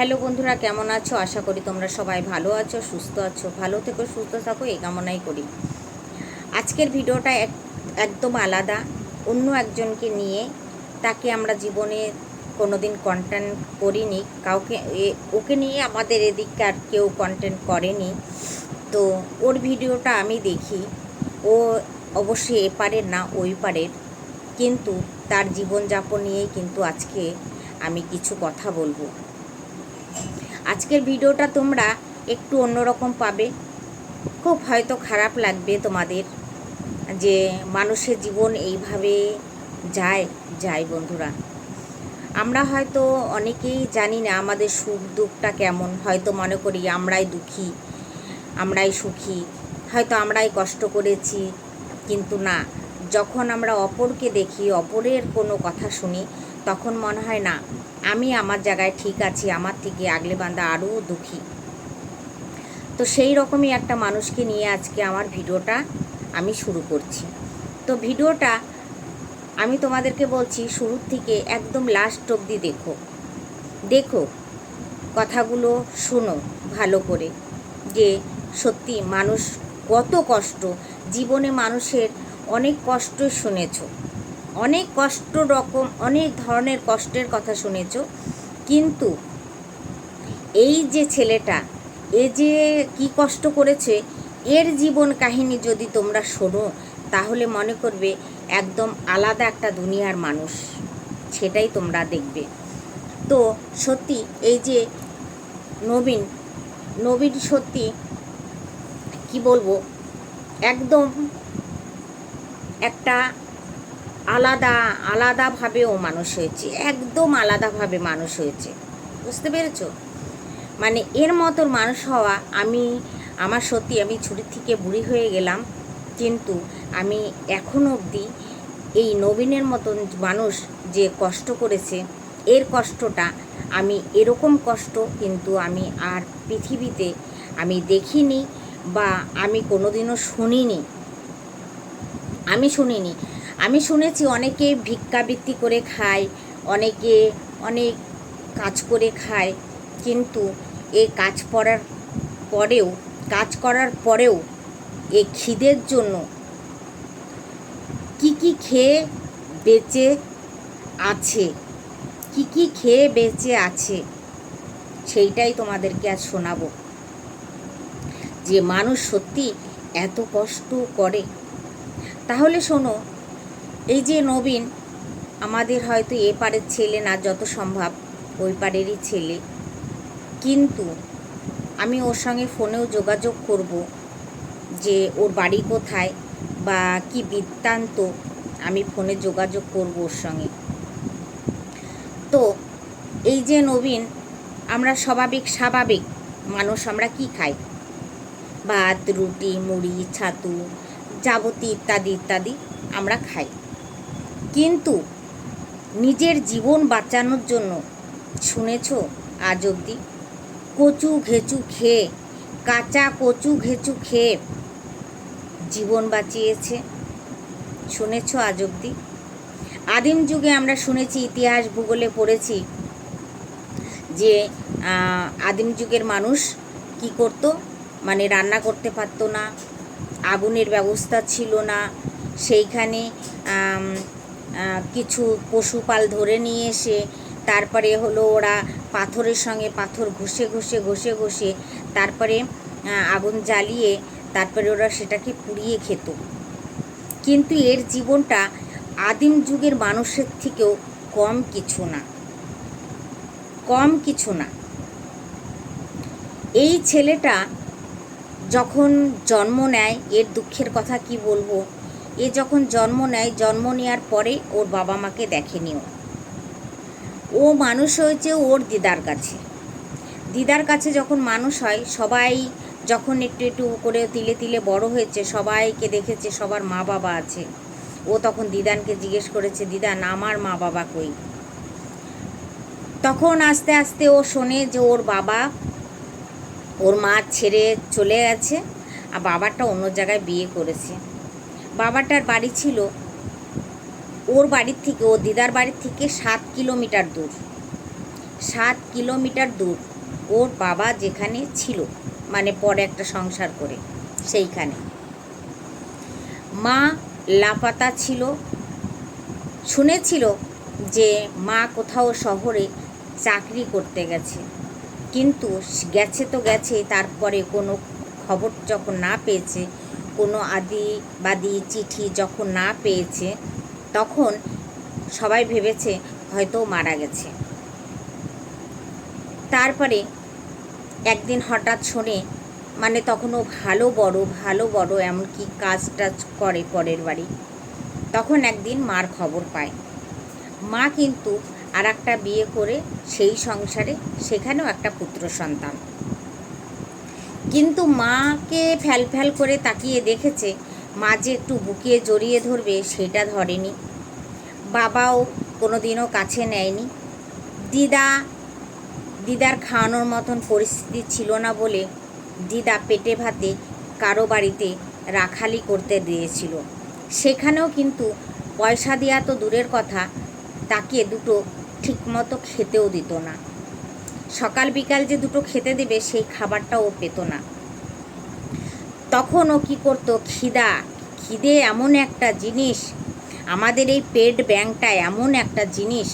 Hello বন্ধুরা, কেমন আছো? আশা করি তোমরা সবাই ভালো আছো, সুস্থ আছো, ভালো থেকো, সুস্থ থাকো, এই কামনাই করি। আজকের ভিডিওটা এক, একদম আলাদা, অন্য একজনকে নিয়ে। তাকে আমরা জীবনে কোনোদিন কন্টেন্ট করিনি, কাউকে ওকে নিয়ে আমাদের এদিককার কেউ কন্টেন্ট করেনি। তো ওর ভিডিওটা আমি দেখি, ও অবশ্যই এপারের না, ওই পারের। কিন্তু তার জীবনযাপন নিয়েই কিন্তু আজকে আমি কিছু কথা বলব। আজকের ভিডিওটা তোমরা একটু অন্যরকম পাবে। খুব হয়তো খারাপ লাগবে তোমাদের যে মানুষের জীবন এইভাবে যায় যায় বন্ধুরা। আমরা হয়তো অনেকেই জানি না আমাদের সুখ দুঃখটা কেমন। হয়তো মনে করি আমরাই দুঃখী, আমরাই সুখী। হয়তো আমরাই কষ্ট করেছি, কিন্তু না। যখন আমরা অপরকে দেখি, অপরের কোনো কথা শুনি, তখন মনে হয় না আমি আমার জায়গায় ঠিক আছি, আমার থেকে আগলে বান্দা আরও দুঃখী। তো সেই রকমই একটা মানুষকে নিয়ে আজকে আমার ভিডিওটা আমি শুরু করছি। তো ভিডিওটা আমি তোমাদেরকে বলছি শুরুর থেকে একদম লাস্ট অবধি দেখো। দেখো কথাগুলো শোনো ভালো করে, যে সত্যি মানুষ কত কষ্ট, জীবনে মানুষের অনেক কষ্ট শুনেছো। অনেক কষ্ট রকম, অনেক ধরনের কষ্টের কথা শুনেছ। কিন্তু এই যে ছেলেটা, এ যে কি কষ্ট করেছে, এর জীবন কাহিনী যদি তোমরা শোনো, তাহলে মনে করবে একদম আলাদা একটা দুনিয়ার মানুষ, সেটাই তোমরা দেখবে। তো সত্যি এই যে নবীন নবীন সত্যি কি বলব, একদম একটা আলাদা আলাদাভাবে ও মানুষ হয়েছে, একদম আলাদাভাবে মানুষ হয়েছে। বুঝতে পেরেছ? মানে এর মতো মানুষ হওয়া আমি, আমার সত্যি আমি ছুটির থেকে বুড়ি হয়ে গেলাম, কিন্তু আমি এখন অবধি এই নবীনের মতন মানুষ যে কষ্ট করেছে, এর কষ্টটা আমি এরকম কষ্ট কিন্তু আমি আর পৃথিবীতে আমি দেখিনি বা আমি কোনোদিনও শুনিনি। আমি শুনিনি। আমি শুনেছি অনেকে ভিক্ষাবৃত্তি করে খায়, অনেকে অনেক কাজ করে খায়, কিন্তু এ কাজ করার পরেও, কাজ করার পরেও এ খিদের জন্য কি কি খেয়ে বেঁচে আছে, কি কি খেয়ে বেঁচে আছে, সেইটাই তোমাদেরকে আজ শোনাবো। যে মানুষ সত্যি এত কষ্ট করে। তাহলে শোনো এই যে নবীন, আমাদের হয়তো এ পারের ছেলে না যত সম্ভব, ওই পারেরই ছেলে। কিন্তু আমি ওর সঙ্গে ফোনেও যোগাযোগ করব যে ওর বাড়ি কোথায় বা কি বৃত্তান্ত আমি ফোনে যোগাযোগ করব ওর সঙ্গে। তো এই যে নবীন, আমরা স্বাভাবিক স্বাভাবিক মানুষ, আমরা কি খাই? ভাত, রুটি, মুড়ি, ছাতু, যাবতীয় ইত্যাদি ইত্যাদি আমরা খাই। কিন্তু নিজের জীবন বাঁচানোর জন্য শুনেছ আজ অবধি? কচু ঘেঁচু খেয়ে, কাঁচা কচু ঘেঁচু খেয়ে জীবন বাঁচিয়েছে। শুনেছ আজ অবধি? আদিম যুগে আমরা শুনেছি, ইতিহাস ভূগোলে পড়েছি যে আদিম যুগের মানুষ কি করত? মানে রান্না করতে পারতো না, আগুনের ব্যবস্থা ছিল না, সেইখানে কিছু পশুপাল ধরে নিয়ে এসে তারপরে হলো ওরা পাথরের সঙ্গে পাথর ঘষে ঘষে ঘষে ঘষে তারপরে আগুন জ্বালিয়ে তারপরে ওরা সেটাকে পুড়িয়ে খেত। কিন্তু এর জীবনটা আদিম যুগের মানুষের থেকেও কম কিছু না। কম কিছু না। এই ছেলেটা যখন জন্ম নেয়, এর দুঃখের কথা কি বলব? এ যখন জন্ম নেয়, জন্ম নেওয়ার পরে ওর বাবা মাকে দেখেনিও ও। ও মানুষ হয়েছে ওর দিদার কাছে। দিদার কাছে যখন মানুষ হয়, সবাই যখন একটু একটু করে তিলে তিলে বড় হয়েছে, সবাইকে দেখেছে সবার মা বাবা আছে। ও তখন দিদানকে জিজ্ঞেস করেছে, দিদান, আমার মা বাবা কই? তখন আস্তে আস্তে ও শোনে যে ওর বাবা, ওর মা ছেড়ে চলে গেছে, আর বাবারটা অন্য জায়গায় বিয়ে করেছে। বাবাটার বাড়ি ছিল ওর বাড়ির থেকে ও দিদার বাড়ির থেকে সাত কিলোমিটার দূর। সাত কিলোমিটার দূর ওর বাবা যেখানে ছিল মানে পরে একটা সংসার করে, সেইখানে। মা লাপাতা ছিল, শুনেছিল যে মা কোথাও শহরে চাকরি করতে গেছে, কিন্তু গেছে তো গেছে, তারপরে কোনো খবর যখন না পেয়েছে কোনো আদিবাদী চিঠি যখন না পেয়েছে, তখন সবাই ভেবেছে হয়তো মারা গেছে। তারপরে একদিন হঠাৎ শোনে মানে তখনও ভালো বড় ভালো বড়, এমনকি কাজ টাজ করে পরের বাড়ি। তখন একদিন মার খবর পায়। মা কিন্তু আর একটা বিয়ে করে সেই সংসারে, সেখানেও একটা পুত্র সন্তান। কিন্তু মাকে ফ্যাল ফ্যাল করে তাকিয়ে দেখেছে, মা যে একটু বুকিয়ে জড়িয়ে ধরবে সেটা ধরেনি। বাবাও কোনো দিনও কাছে নেয়নি। দিদা, দিদার খাওয়ানোর মতন পরিস্থিতি ছিল না বলে দিদা পেটে ভাতে কারও বাড়িতে রাখালি করতে দিয়েছিল। সেখানেও কিন্তু পয়সা দেওয়া তো দূরের কথা, তাকে দুটো ঠিকমতো খেতেও দিত না। সকাল বিকাল যে দুটো খেতে দেবে, সেই খাবারটা ও পেত না। তখন ও কী করতো, খিদা, খিদে এমন একটা জিনিস, আমাদের এই পেট ব্যাংকটা এমন একটা জিনিস,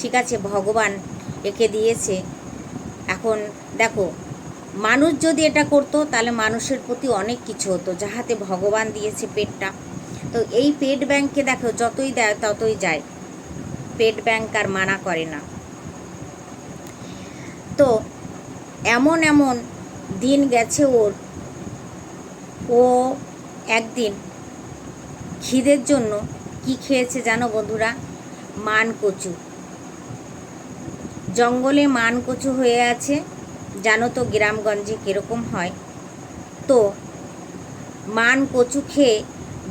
ঠিক আছে, ভগবান একে দিয়েছে। এখন দেখো, মানুষ যদি এটা করতো, তাহলে মানুষের প্রতি অনেক কিছু হতো, যাহাতে ভগবান দিয়েছে পেটটা। তো এই পেট ব্যাংকে দেখো, যতই দেয় ততই যায়। পেট ব্যাংক আর মানা করে না। তো এমন এমন দিন গেছে ওর। ও একদিন খিদের জন্য কি খেয়েছে জানো বন্ধুরা? মান কচু জঙ্গলে মান কচু হয়ে আছে, জানো তো গ্রামগঞ্জে কীরকম হয়। তো মান কচু খেয়ে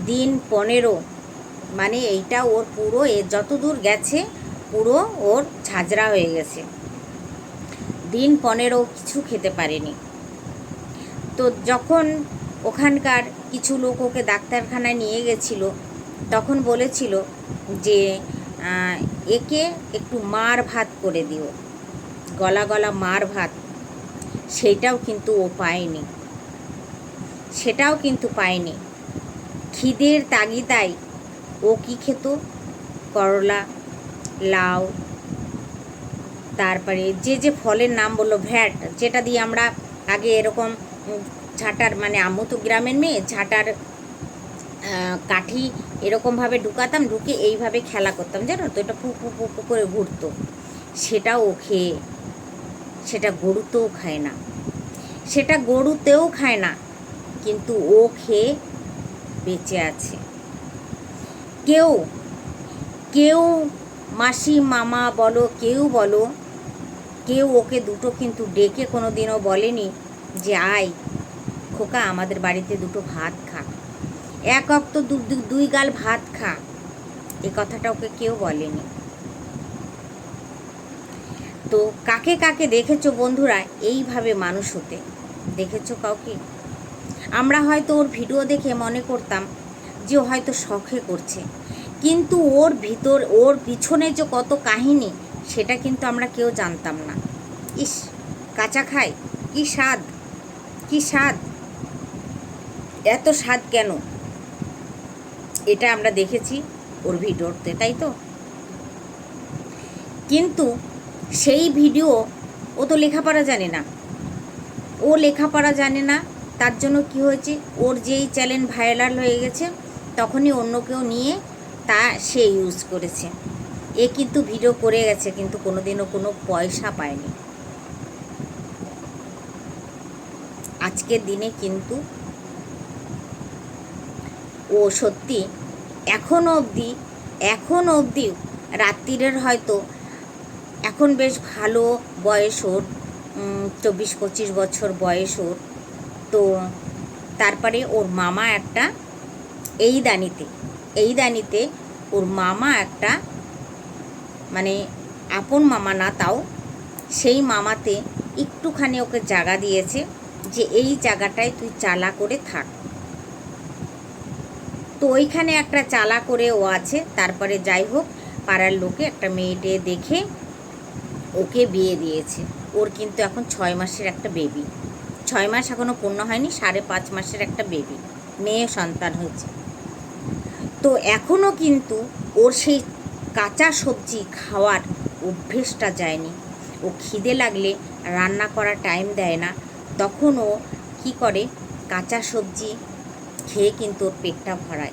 দিন পনেরো মানে এইটা ওর পুরো এ যত দূর গেছে পুরো ওর ঝাঁঝরা হয়ে গেছে। দিন পনেরো কিছু খেতে পারেনি। তো যখন ওখানকার কিছু লোক ওকে ডাক্তারখানায় নিয়ে গেছিল, তখন বলেছিল যে একে একটু মার ভাত করে দিও। গলা গলা মার ভাত। সেটাও কিন্তু ও পায়নি। সেটাও কিন্তু পায়নি। খিদের তাগিদায় ও কি খেত? করলা, লাউ তারপরে যে যে ফলের নাম বলল ভ্যাট, যেটা দিয়ে আমরা আগে এরকম ঝাঁটার মানে আম্মু তো গ্রামের মেয়ে ঝাঁটার কাঠি এরকমভাবে ঢুকাতাম, ঢুকে এইভাবে খেলা করতাম, জানো তো? এটা পু পু পু পু করে ঘুরতো। সেটাও খেয়ে, সেটা গরুতেও খায় না। সেটা গরুতেও খায় না, কিন্তু ও খেয়ে বেঁচে আছে। কেউ কেউ মাসি, মামা বলো, কেউ বলো কেউ ওকে দুটো কিন্তু ডেকে কোনো দিনও বলেনি যে, আয়, খোকা, আমাদের বাড়িতে দুটো ভাত খা। এক অক্ত দুই গাল ভাত খা। এ কথাটা ওকে কেউ বলেনি। তো কাকে কাকে দেখেছ বন্ধুরা এইভাবে মানুষ হতে? দেখেছ কাউকে? আমরা হয়তো ওর ভিডিও দেখে মনে করতাম যে হয়তো শখে করছে। কিন্তু ওর ভিতর, ওর পিছনে যে কত কাহিনী সেটা কিন্তু আমরা কেউ জানতাম না। ইস, কাঁচা খায় কি স্বাদ? কি স্বাদ? এত স্বাদ কেন? এটা আমরা দেখেছি ওর ভিডিওতে তাই তো? কিন্তু সেই ভিডিও ও তো লেখাপড়া জানে না। ও লেখাপড়া জানে না, তার জন্য কি হয়েছে? ওর যেই চ্যানেল ভাইরাল হয়ে গেছে, তখনই অন্য কেউ নিয়ে তা সে ইউজ করেছে। এ কিন্তু ভিডিও করে গেছে, কিন্তু কোনোদিনও কোনো পয়সা পায়নি। আজকের দিনে কিন্তু ও সত্যি এখন অবধি এখন অবধি রাত্রিরের হয়তো এখন বেশ ভালো বয়স ওর চব্বিশ পঁচিশ বছর বয়স ওর। তো তারপরে ওর মামা একটা এই দানিতে এই দানিতে ওর মামা একটা মানে আপন মামা না তাও, সেই মামাতে একটুখানি ওকে জায়গা দিয়েছে যে এই জায়গাটায় তুই চালা করে থাক। তো ওইখানে একটা চালা করে ও আছে, তারপরে যাই হোক, পাড়ার লোকে একটা মেয়েটে দেখে ওকে বিয়ে দিয়েছে। ওর কিন্তু এখন ছয় মাসের একটা বেবি ছয় মাস এখনও পূর্ণ হয়নি, সাড়ে পাঁচ মাসের একটা বেবি মেয়ে সন্তান হয়েছে। তো এখনও কিন্তু ওর সেই কাঁচা সবজি খাওয়ার অভ্যেসটা যায়নি। ও খিদে লাগলে রান্না করার টাইম দেয় না। তখন ও কী করে? কাঁচা সবজি খেয়ে কিন্তু ওর পেটটা ভরায়।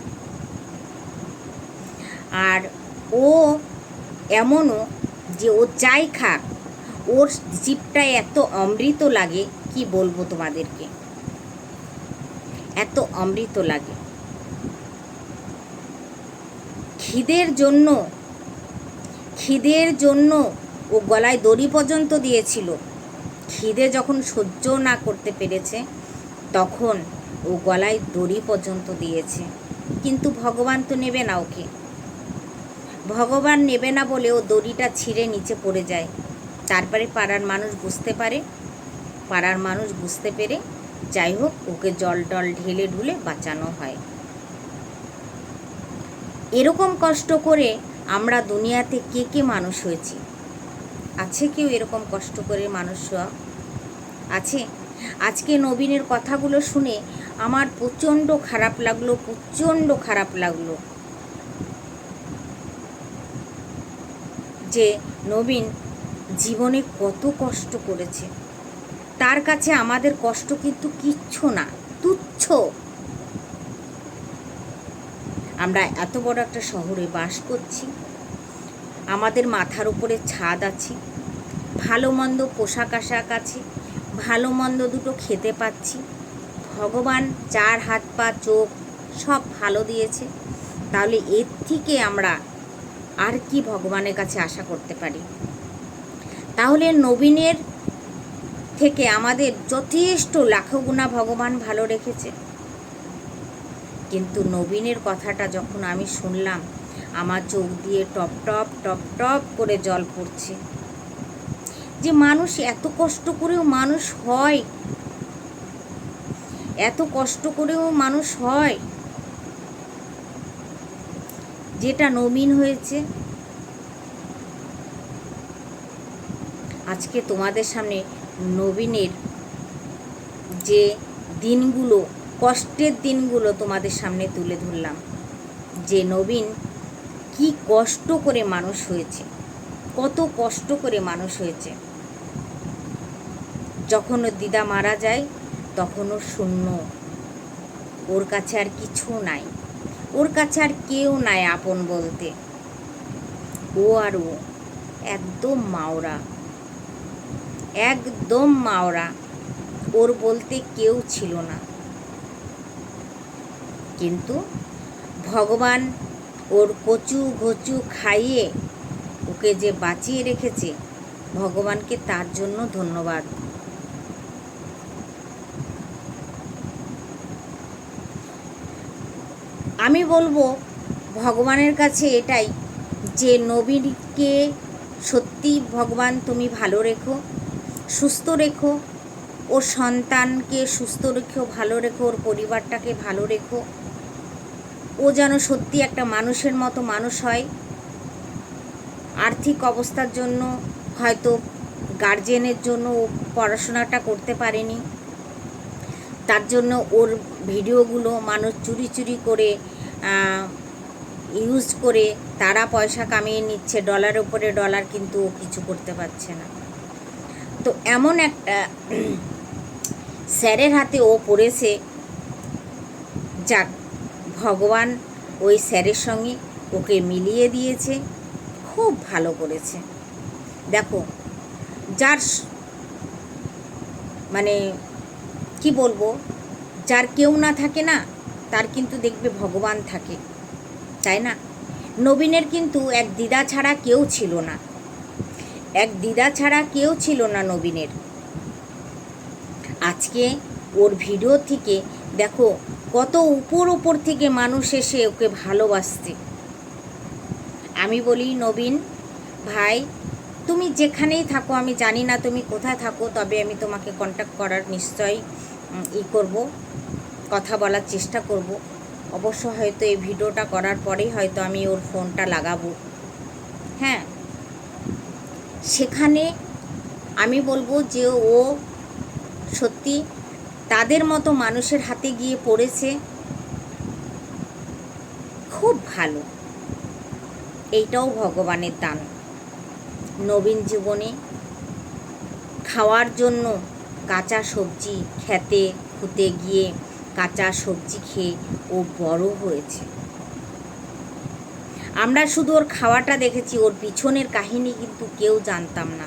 আর ও এমনও যে ও যাই খাক, ওর জিপটায় এত অমৃত লাগে, কি বলব তোমাদেরকে? এত অমৃত লাগে। খিদের জন্য খিদের জন্য ও গলায় দড়ি পর্যন্ত দিয়েছিল। খিদে যখন সহ্য না করতে পেরেছে, তখন ও গলায় দড়ি পর্যন্ত দিয়েছে। কিন্তু ভগবান তো নেবে না ওকে। ভগবান নেবে না বলে ও দড়িটা ছিঁড়ে নিচে পড়ে যায়। তারপরে পাড়ার মানুষ বুঝতে পারে। পাড়ার মানুষ বুঝতে পেরে যাই হোক, ওকে জল টল ঢেলে ঢুলে বাঁচানো হয়। এরকম কষ্ট করে আমরা দুনিয়াতে কে কে মানুষ হয়েছি? আছে কেউ এরকম কষ্ট করে মানুষ হওয়া? আছে? আজকে নবীনের কথাগুলো শুনে আমার প্রচণ্ড খারাপ লাগল, প্রচণ্ড খারাপ লাগল। যে নবীন জীবনে কত কষ্ট করেছে। তার কাছে আমাদের কষ্ট কিন্তু কিচ্ছু না, তুচ্ছ। আমরা এত বড় একটা শহরে বাস করছি আমাদের মাথার উপরে ছাদ আছে, ভালো মন্দ পোশাক আশাক আছে, ভালো মন্দ দুটো খেতে পাচ্ছি। ভগবান চার হাত পা, চোখ সব ভালো দিয়েছে। তাহলে এর থেকে আমরা আর কি ভগবানের কাছে আশা করতে পারি? তাহলে নবীনের থেকে আমাদের যথেষ্ট লাখো গুণা ভগবান ভালো রেখেছে। কিন্তু নবীনের কথাটা যখন আমি শুনলাম আমার চোখ দিয়ে টপ টপ টপ টপ করে জল পড়ছে। যে মানুষ এত কষ্ট করেও মানুষ হয়। এত কষ্ট করেও মানুষ হয়। যেটা নবীন হয়েছে। আজকে তোমাদের সামনে নবীনের যে দিনগুলো, কষ্টের দিনগুলো তোমাদের সামনে তুলে ধরলাম। যে নবীন কি কষ্ট করে মানুষ হয়েছে? কত কষ্ট করে মানুষ হয়েছে? যখন ওর দিদা মারা যায়, তখন শূন্য। ওর কাছে আর কিছু নাই। ওর কাছে আর কেউ নাই আপন বলতে। ও আর ও একদম মাওরা। একদম মাওরা। ওর বলতে কেউ ছিল না। কিন্তু ভগবান ওর কচু ঘচু খাইয়ে ওকে যে বাঁচিয়ে রেখেছে, ভগবানকে তার জন্য ধন্যবাদ। আমি বলব, ভগবানের কাছে এটাই, যে নবীনকে সত্যি ভগবান তুমি ভালো রেখো, সুস্থ রেখো, ওর সন্তানকে সুস্থ রেখো, ভালো রেখো, ওর পরিবারটাকে ভালো রেখো ও যেন সত্যি একটা মানুষের মতো মানুষ হয়। আর্থিক অবস্থার জন্য, হয়তো গার্জেনের জন্য ও পড়াশোনাটা করতে পারেনি। তার জন্য ওর ভিডিওগুলো মানুষ চুরি চুরি করে ইউজ করে তারা পয়সা কামিয়ে নিচ্ছে ডলার উপরে ডলার কিন্তু ও কিছু করতে পারছে না। তো এমন একটা স্যারের হাতে ও পড়েছে। যাক ভগবান ওই স্যারের সঙ্গে ওকে মিলিয়ে দিয়েছে, খুব ভালো করেছে। দেখো, যার মানে কি বলব, যার কেউ না থাকে না, তার কিন্তু দেখবে ভগবান থাকে, তাই না? নবীনের কিন্তু এক দিদা ছাড়া কেউ ছিল না, এক দিদা ছাড়া কেউ ছিল না নবীনের। আজকে ওর ভিডিও থেকে দেখো, কত উপর উপর থেকে মানুষ এসে ওকে ভালোবাসছে। আমি বলি, নবীন, ভাই, তুমি যেখানেই থাকো, আমি জানি না তুমি কোথায় থাকো, তবে আমি তোমাকে কন্ট্যাক্ট করার নিশ্চয়ই ই করব, কথা বলার চেষ্টা করব। অবশ্য হয়তো এই ভিডিওটা করার পরেই হয়তো আমি ওর ফোনটা লাগাবো। হ্যাঁ সেখানে আমি বলব যে ও সত্যি তাদের মতো মানুষের হাতে গিয়ে পড়েছে। খুব ভালো। এইটাও ভগবানের দান। নবীন জীবনে খাওয়ার জন্য কাঁচা সবজি খেতে, খুঁতে গিয়ে কাঁচা সবজি খেয়ে ও বড় হয়েছে। আমরা শুধু ওর খাওয়াটা দেখেছি, ওর পিছনের কাহিনী কিন্তু কেউ জানতাম না।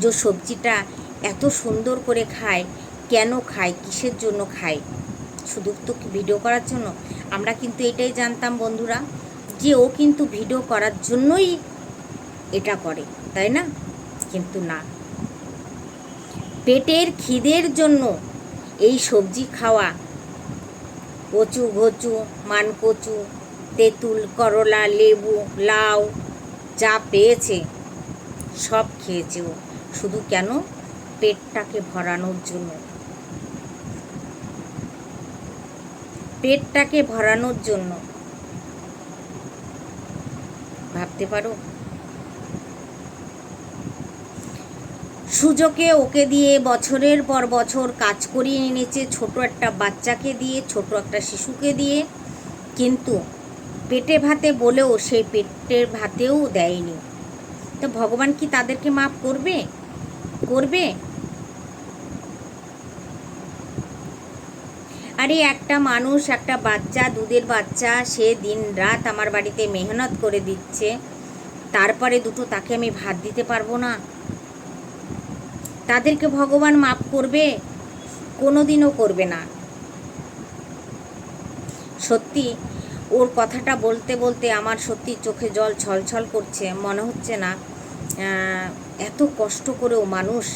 যে সবজিটা এত সুন্দর করে খায় কেন খায়, কিসের জন্য খায়? শুধু তো ভিডিও করার জন্য? আমরা কিন্তু এটাই জানতাম বন্ধুরা, যে ও কিন্তু ভিডিও করার জন্যই এটা করে, তাই না? কিন্তু না। পেটের খিদের জন্য এই সবজি খাওয়া, কচু ঘচু, মানকচু, তেঁতুল, করলা, লেবু, লাউ, যা পেয়েছে, সব খেয়েছে ও। শুধু কেন? পেটটাকে ভরানোর জন্য। পেটটাকে ভরানোর জন্য। ভাবতে পারো? সুযোগে ওকে দিয়ে বছরের পর বছর কাজ করিয়ে এনেছে ছোট একটা বাচ্চাকে দিয়ে, ছোট একটা শিশুকে দিয়ে। কিন্তু পেটে ভাতে বলেও সেই পেটের ভাতেও দেয়নি। তো ভগবান কি তাদেরকে মাফ করবে? করবে? আরে একটা মানুষ, একটা বাচ্চা, দুধের বাচ্চা, সে দিন রাত আমার বাড়িতে মেহনত করে দিচ্ছে। তারপরে দুটো তাকে আমি ভাত দিতে পারব না। তাদেরকে ভগবান মাফ করবে কোনো দিনও করবে না। সত্যি, ওর কথাটা বলতে বলতে আমার সত্যি চোখে জল ছলছল করছে, মনে হচ্ছে না এত কষ্ট করেও মানুষ।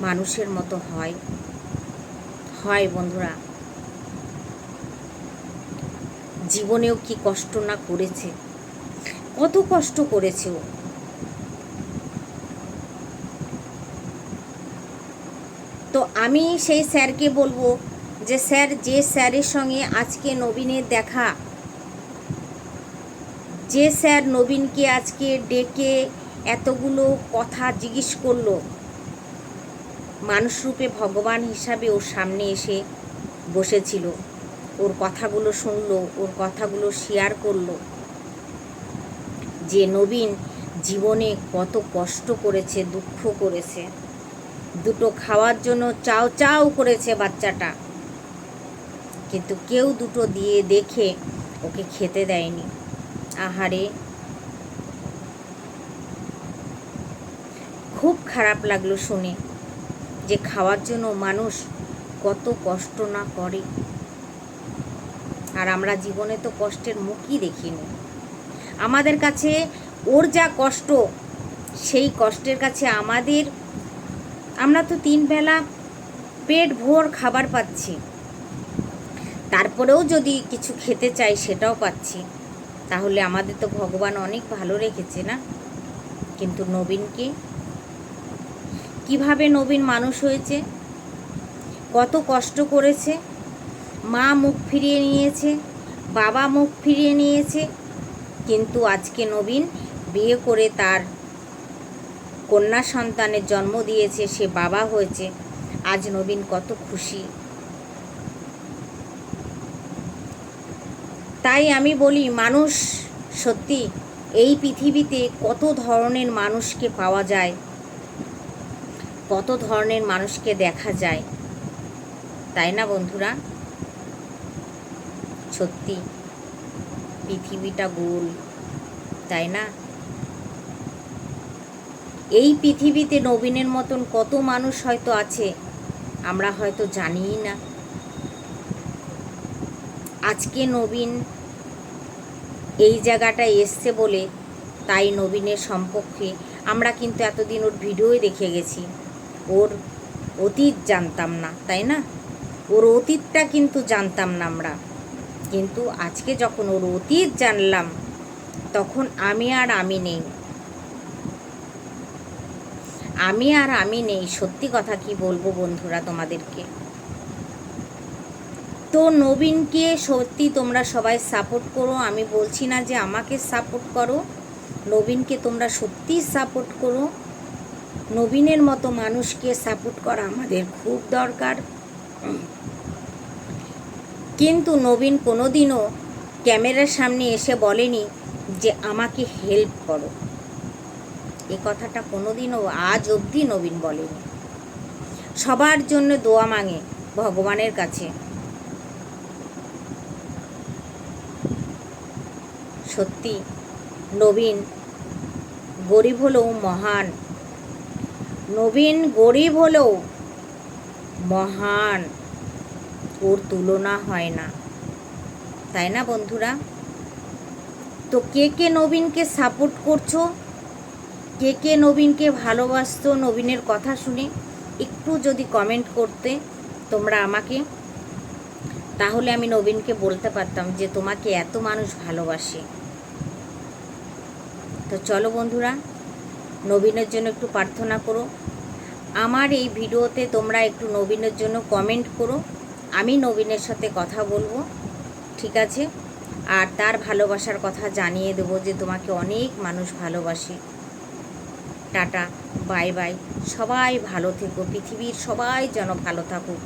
মানুষের মতো হয়। হয় বন্ধুরা। জীবনেও কি কষ্ট না করেছে? কত কষ্ট করেছে ও। তো আমি সেই স্যারকে বলব যে, স্যার, যে স্যারের সঙ্গে আজকে নবীনের দেখা, যে স্যার নবীনকে আজকে ডেকে এতগুলো কথা জিজ্ঞেস করল মানুষরূপে ভগবান হিসাবে ওর সামনে এসে বসেছিল। ওর কথাগুলো শুনলো, ওর কথাগুলো শেয়ার করল। যে নবীন জীবনে কত কষ্ট করেছে, দুঃখ করেছে। দুটো খাওয়ার জন্য চাও চাও করেছে বাচ্চাটা। কিন্তু কেউ দুটো দিয়ে দেখে ওকে খেতে দেয়নি। আহারে! খুব খারাপ লাগল শুনে। যে খাওয়ার জন্য মানুষ কত কষ্ট না করে। আর আমরা জীবনে তো কষ্টের মুখই দেখিনি। আমাদের কাছে ওর যা কষ্ট, সেই কষ্টের কাছে আমাদের, আমরা তো তিন বেলা পেট ভোর খাবার পাচ্ছি। তারপরেও যদি কিছু খেতে চাই সেটাও পাচ্ছি। তাহলে আমাদের তো ভগবান অনেক ভালো রেখেছে না? কিন্তু নবীনকে কীভাবে নবীন মানুষ হয়েছে? কত কষ্ট করেছে? মা মুখ ফিরিয়ে নিয়েছে, বাবা মুখ ফিরিয়ে নিয়েছে, কিন্তু আজকে নবীন বিয়ে করে তার কন্যা সন্তানের জন্ম দিয়েছে, সে বাবা হয়েছে। আজ নবীন কত খুশি। তাই আমি বলি, মানুষ সত্যি এই পৃথিবীতে কত ধরনের মানুষকে পাওয়া যায়? কত ধরনের মানুষকে দেখা যায়? তাই না বন্ধুরা? সত্যি, পৃথিবীটা গোল, তাই না? এই পৃথিবীতে নবীনের মতন কত মানুষ হয়তো আছে, আমরা হয়তো জানিই না। আজকে নবীন এই জায়গাটায় এসছে বলে তাই নবীনের সম্পর্কে আমরা কিন্তু এতদিন ওর ভিডিওই দেখে গেছি। ওর অতীত জানতাম না, তাই না? ওর অতীতটা কিন্তু জানতাম না আমরা। কিন্তু আজকে যখন ওর অতীত জানলাম, তখন আমি আর আমি নেই। আমি আর আমি নেই, সত্যি কথা কি বলব বন্ধুরা তোমাদেরকে? তো নবীনকে সত্যি তোমরা সবাই সাপোর্ট করো, আমি বলছি না যে আমাকে সাপোর্ট করো, নবীনকে তোমরা সত্যিই সাপোর্ট করো। নবীনের মতো মানুষকে সাপোর্ট করা আমাদের খুব দরকার। কিন্তু নবীন কোনোদিনও ক্যামেরার সামনে এসে বলেনি যে আমাকে হেল্প করো। এ কথাটা কোনোদিনও আজ অবধি নবীন বলেনি। সবার জন্য দোয়া মাঙে ভগবানের কাছে। সত্যি, নবীন গরিব হলেও মহান। নবীন গরিব হলেও মহান, ওর তুলনা হয় না। তাই না বন্ধুরা? তো কে কে নবীনকে সাপোর্ট করছ? কে কে নবীনকে ভালোবাসত নবীনের কথা শুনে একটু যদি কমেন্ট করতে তোমরা আমাকে, তাহলে আমি নবীনকে বলতে পারতাম যে তোমাকে এত মানুষ ভালোবাসে। তো চলো বন্ধুরা নবীনের জন্য একটু প্রার্থনা করো। আমার এই ভিডিওতে তোমরা একটু নবীনের জন্য কমেন্ট করো। আমি নবীনের সাথে কথা বলব, ঠিক আছে? আর তার ভালোবাসার কথা জানিয়ে দেবো যে তোমাকে অনেক মানুষ ভালোবাসে। Tata, bye bye. সবাই ভালো থেকো, পৃথিবীর সবাই যেন ভালো থাকুক।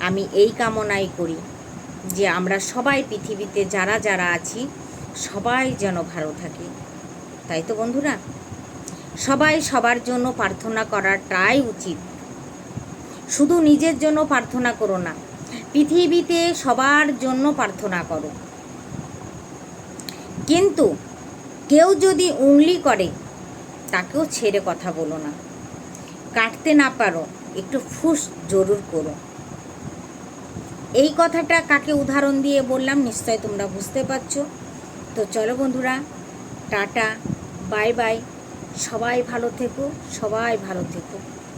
আমি এই কামনাই করি যে আমরা সবাই পৃথিবীতে যারা যারা আছি, সবাই যেন ভালো থাকে। তাই তো বন্ধুরা? সবাই সবার জন্য প্রার্থনা করাটাই উচিত। শুধু নিজের জন্য প্রার্থনা করো না, পৃথিবীতে সবার জন্য প্রার্থনা করো। কিন্তু কেউ যদি উংলি করে, তাকেও ছেড়ে কথা বলো না। কাটতে না পারো, একটু ফুস জরুর করো। এই কথাটা কাকে উদাহরণ দিয়ে বললাম নিশ্চয় তোমরা বুঝতে পারছ। তো চলো বন্ধুরা, টাটা, বাই বাই। সবাই ভালো থেকো সবাই ভালো থেকো।